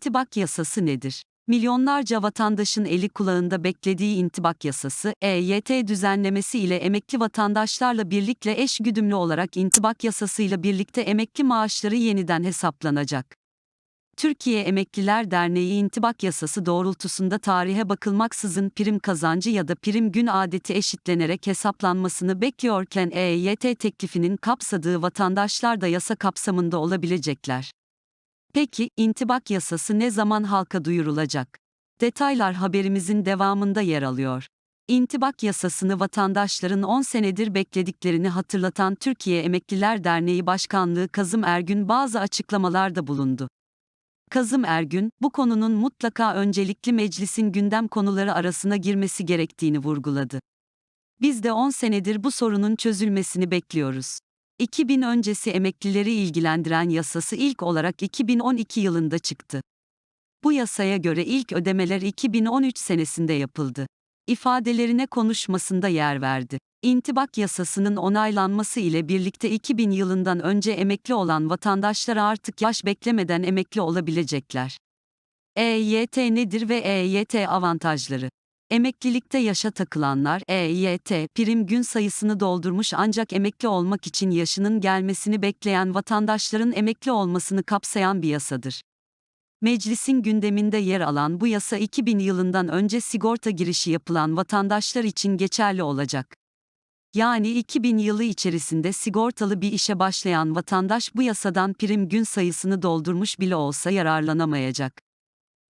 İntibak yasası nedir? Milyonlarca vatandaşın eli kulağında beklediği intibak yasası, EYT düzenlemesi ile emekli vatandaşlarla birlikte eş güdümlü olarak intibak yasasıyla birlikte emekli maaşları yeniden hesaplanacak. Türkiye Emekliler Derneği intibak yasası doğrultusunda tarihe bakılmaksızın prim kazancı ya da prim gün adeti eşitlenerek hesaplanmasını bekliyorken EYT teklifinin kapsadığı vatandaşlar da yasa kapsamında olabilecekler. Peki, intibak yasası ne zaman halka duyurulacak? Detaylar haberimizin devamında yer alıyor. İntibak yasasını vatandaşların 10 senedir beklediklerini hatırlatan Türkiye Emekliler Derneği Başkanlığı Kazım Ergün bazı açıklamalarda bulundu. Kazım Ergün, bu konunun mutlaka öncelikli meclisin gündem konuları arasına girmesi gerektiğini vurguladı. Biz de 10 senedir bu sorunun çözülmesini bekliyoruz. 2000 öncesi emeklileri ilgilendiren yasası ilk olarak 2012 yılında çıktı. Bu yasaya göre ilk ödemeler 2013 senesinde yapıldı. İfadelerine konuşmasında yer verdi. İntibak yasasının onaylanması ile birlikte 2000 yılından önce emekli olan vatandaşlar artık yaş beklemeden emekli olabilecekler. EYT nedir ve EYT avantajları? Emeklilikte yaşa takılanlar EYT prim gün sayısını doldurmuş ancak emekli olmak için yaşının gelmesini bekleyen vatandaşların emekli olmasını kapsayan bir yasadır. Meclisin gündeminde yer alan bu yasa 2000 yılından önce sigorta girişi yapılan vatandaşlar için geçerli olacak. Yani 2000 yılı içerisinde sigortalı bir işe başlayan vatandaş bu yasadan prim gün sayısını doldurmuş bile olsa yararlanamayacak.